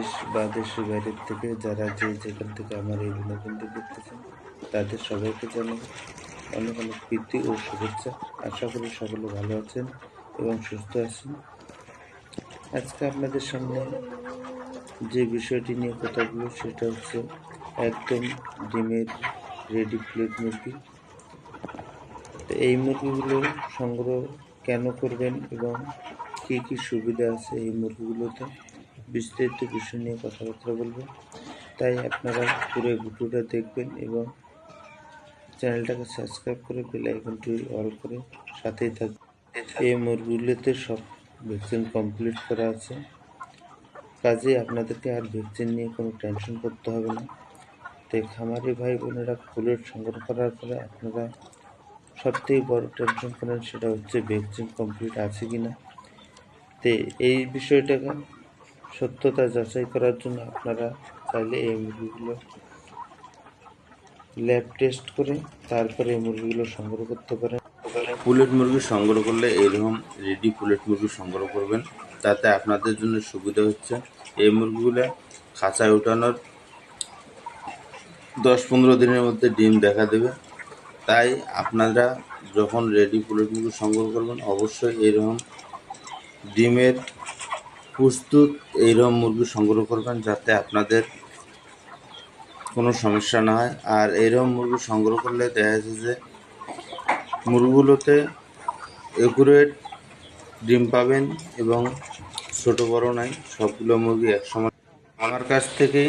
দেশ বা দেশের বাইরের থেকে যারা যে যেখান থেকে আমার এই বিনোদনটি দেখতেছেন, তাদের সবাইকে জানাব অনেক অনেক প্রীতি ও শুভেচ্ছা। আশা করি সকলে ভালো আছেন এবং সুস্থ আছেন। আজকে আপনাদের সামনে যে বিষয়টি নিয়ে কথা বলব, সেটা হচ্ছে একদম ডিমের রেডি প্লেট মুরগি। তো এই মুরগিগুলো সংগ্রহ কেন করবেন এবং কী কী সুবিধা আছে এই মুরগিগুলোতে? বিস্তারিত বিষয় নিয়ে কথাবার্তা বলব। তাই আপনারা পুরো ভিডিওটা দেখবেন এবং চ্যানেলটাকে সাবস্ক্রাইব করে বেল আইকনটি অল করে সাথেই থাকবেন। এই মুরগিগুলোতে সব ভ্যাকসিন কমপ্লিট করা আছে। কাজে আপনাদেরকে আর ভ্যাকসিন নিয়ে কোনো টেনশন করতে হবে না। তাই খামারি ভাই বোনেরা ফুলের সংগ্রহ করার পরে আপনারা সবথেকে বড় টেনশন করেন সেটা হচ্ছে ভ্যাকসিন কমপ্লিট আছে কি না তো এই বিষয়টাকে সত্যতা যাচাই করার জন্য আপনারা চাইলে এই মুরগিগুলো ল্যাব টেস্ট করে তারপরে এই মুরগিগুলো সংগ্রহ করতে পারেন। পুলেট মুরগি সংগ্রহ করলে এরকম রেডি পুলেট মুরগি সংগ্রহ করবেন। তাতে আপনাদের জন্য সুবিধা হচ্ছে এই মুরগিগুলো খাঁচায় ওঠানোর দশ পনেরো দিনের মধ্যে ডিম দেখা দেবে। তাই আপনারা যখন রেডি পুলেট মুরগি সংগ্রহ করবেন, অবশ্যই এরকম ডিমের প্রস্তুত এইরকম মুরগি সংগ্রহ করবেন যাতে আপনাদের কোনো সমস্যা না হয়। আর এইরকম মুরগি সংগ্রহ করলে দেখা যাচ্ছে যে মুরগিগুলোতে একুরেট ডিম পাবেন এবং ছোট বড় নাই, সবগুলো মুরগি একসময় আমার কাছ থেকে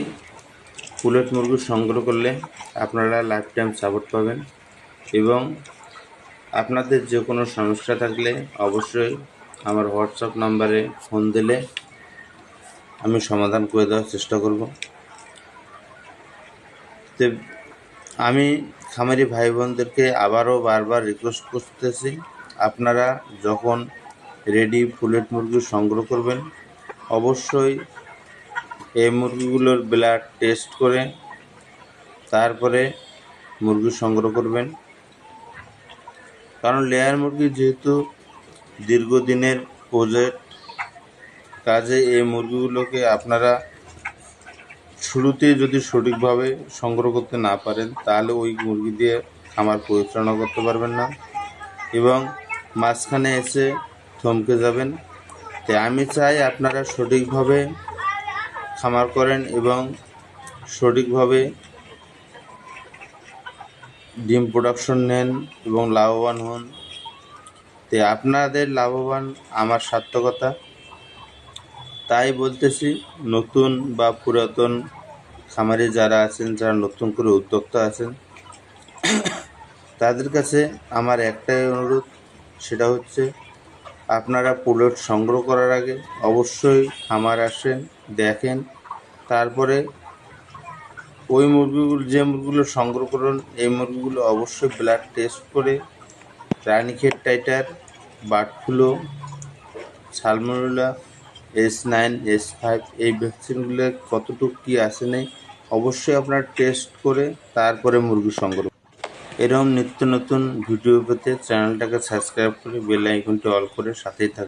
পুলেট মুরগি সংগ্রহ করলে আপনারা লাইফ টাইম সাপোর্ট পাবেন এবং আপনাদের যে কোনো সমস্যা থাকলে অবশ্যই আমার হোয়াটসঅ্যাপ নাম্বারে ফোন দিলে আমি সমাধান করে দেওয়ার চেষ্টা করব। তো আমি খামারি ভাই বোনদেরকে আবারও বারবার রিকোয়েস্ট করতেছি, আপনারা যখন রেডি ফুলেট মুরগি সংগ্রহ করবেন, অবশ্যই এই মুরগিগুলোর ব্লাড টেস্ট করে তারপরে মুরগি সংগ্রহ করবেন। কারণ লেয়ার মুরগি যেহেতু দীর্ঘদিনের প্রজেক্ট কাজে এই মুরগিগুলোকে আপনারা শুরুতে যদি সঠিকভাবে সংগ্রহ করতে না পারেন, তাহলে ওই মুরগি দিয়ে খামার পরিচালনা করতে পারবেন না। এবং মাঝখানে এসে থমকে যাবেন। তাই আমি চাই আপনারা সঠিকভাবে খামার করেন এবং সঠিকভাবে ডিম প্রোডাকশন নেন এবং লাভবান হন। তো আপনাদের লাভবান আমার সার্থকতা। তাই বলতেছি, নতুন বা পুরাতন খামারে যারা আছেন, যারা নতুন করে উদ্যোক্তা আছেন, তাদের কাছে আমার একটাই অনুরোধ, সেটা হচ্ছে আপনারা পুলট সংগ্রহ করার আগে অবশ্যই খামার আসেন, দেখেন, তারপরে ওই মুরগিগুলো, যে মুরগিগুলো সংগ্রহ করুন, এই মুরগিগুলো অবশ্যই ব্লাড টেস্ট করে Ranikhet titre bird flu salmonella S nine, S five, এই ভ্যাকসিনগুলো কতটুকু কী আসে নেই, অবশ্যই আপনার টেস্ট করে তারপরে মুরগি সংগ্রহ এরকম নিত্য নতুন ভিডিও পেতে চ্যানেলটাকে সাবস্ক্রাইব করে বেল আইকনটি অল করে সাথেই থাকুন।